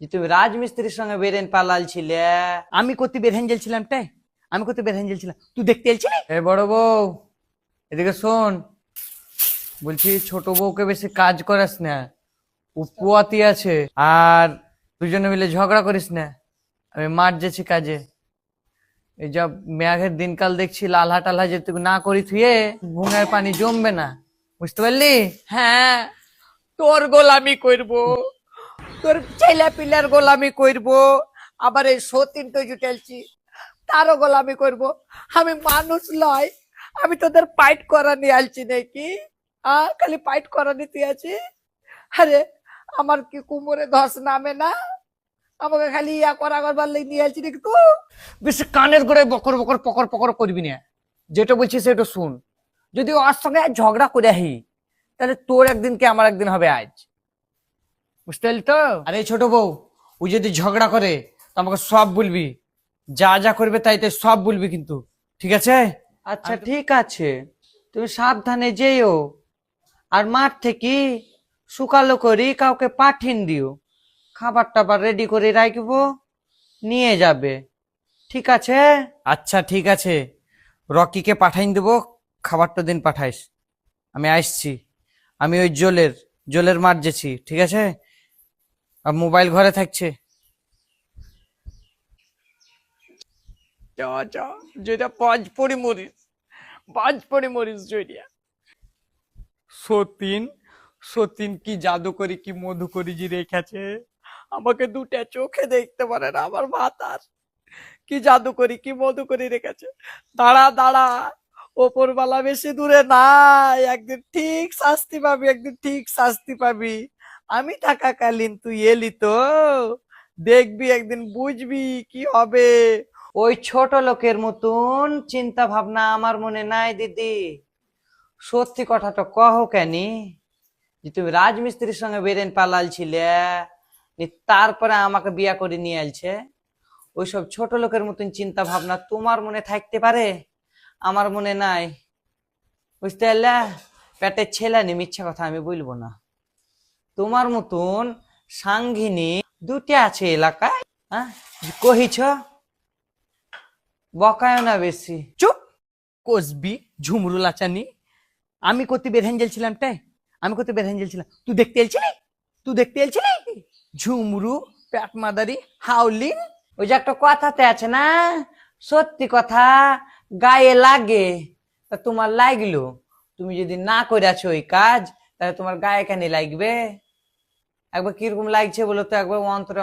যে তুমি রাজমিস্ত্রির সঙ্গে বেরেন পালাল ছিলে। আমি করতে বের হ্যাঞ্জেল ছিলাম তাই আমি করতে বের হ্যাঞ্জেল ছিলাম তুই দেখতে এলছিলি এ বড় বউ এদিকে শোন। বলছি ছোট বউকে বেশি কাজ করাস না। ও পুয়াতি আছে আর দুজনে মিলে ঝগড়া করিস না। আমি মাঠ যেছি কাজে। এই যা মেঘের দিনকাল দেখছি লালহা টালহা যে তুই না করি থুয়ে ঘুমের পানি জমবে না। বুঝতে পারলি? হ্যাঁ তোর গোলামি করব। তোর ছেলে পিলার গোলামি করব, আবার এই সতীন তো জুটেলছি তারও গোলামি করব। আমি মানুষ লয় আমি তোদের পাইট করা নিয়ে আলছি নাকি? আ খালি পাইট করা নিতে আছি? আরে, আমার কি কুমোরে ধস নামে না? আমাকে খালি ইয়া করা করবার লেগে নিয়ে আলছি নাকি তো? বেশি কানের গোড়ায় বকর বকর, পকর পকর করবি না। যেটা বলছি সেটা শুন। যদি ওর সঙ্গে ঝগড়া করে আহি, তাহলে তোর একদিন কি আমার একদিন হবে আজ। বুঝতে পারলি তো? আরে ছোট বউ ও যদি ঝগড়া করে তো আমাকে সব বলবি। যা যা করবে তাই তাই সব বলবি কিন্তু ঠিক আছে? আচ্ছা ঠিক আছে। তুমি সাবধানে যেও। আর মাঠ থেকে শুকালো করি কাউকে পাঠিয়ে দিও। খাবার টাবার রেডি করে রাখব নিয়ে যাবে। ঠিক আছে? আচ্ছা ঠিক আছে। রকিকে পাঠাই দেবো খাবারটা দিন পাঠাইস। আমি আসছি। আমি ওই জলের জলের মাঠ যেছি ঠিক আছে? আর মোবাইল ঘরে থাকছে যা যা যেটা পাঁচ পড়ে মরিস পাঁচ পড়ে মরিস জয়রিয়া সতীন সতীন কি জাদু করি কি মধু করি যে রেখেছে আমাকে দুটা চোখে দেখতে পারে না আমার মাতার কি জাদু করি কি মধু করি রেখেছে দাঁড়া দাঁড়া ওপরবেলা বেশি দূরে নাই একদিন ঠিক শাস্তি পাবি একদিন ঠিক শাস্তি পাবি আমি থাকাকালীন তুই এলি তো। দেখবি, একদিন বুঝবি কি হবে। ওই ছোট লোকের মতন চিন্তা ভাবনা আমার মনে নাই দিদি। সত্যি কথাটা কহ কেনি যে তুমি রাজমিস্ত্রির সঙ্গে বেরেন পালাল ছিলে তারপরে আমাকে বিয়া করে নিয়ে আলছে ওইসব ছোট লোকের মতন চিন্তা ভাবনা তোমার মনে থাকতে পারে? আমার মনে নাই। বুঝতে পারলে? পেটের ছেলে নি, মিথ্যা কথা আমি বলব না। তোমার মতন সাঙ্গিনী দুটি আছে এলাকায় হ্যাঁ? কহিছ বকায় না বেশি। চুপ! কসবি ঝুমরু লাচানি। আমি করতে বের হ্যাঞ্জেল ছিলাম তাই। আমি করতে বের হ্যাঞ্জেল ছিলাম। তুই দেখতে এলছিলি? তুই দেখতে এলছিলি? ঝুমরু প্যাট মাদারি হাউলিন ওই যে একটা কথাতে আছে না? সত্যি কথা গায়ে লাগে তা তোমার লাগল? তুমি যদি না করে আছো ওই কাজ তাহলে তোমার গায়ে কেন লাগবে? একবার কীরকম লাগছে বলো তো? একবার অন্তরে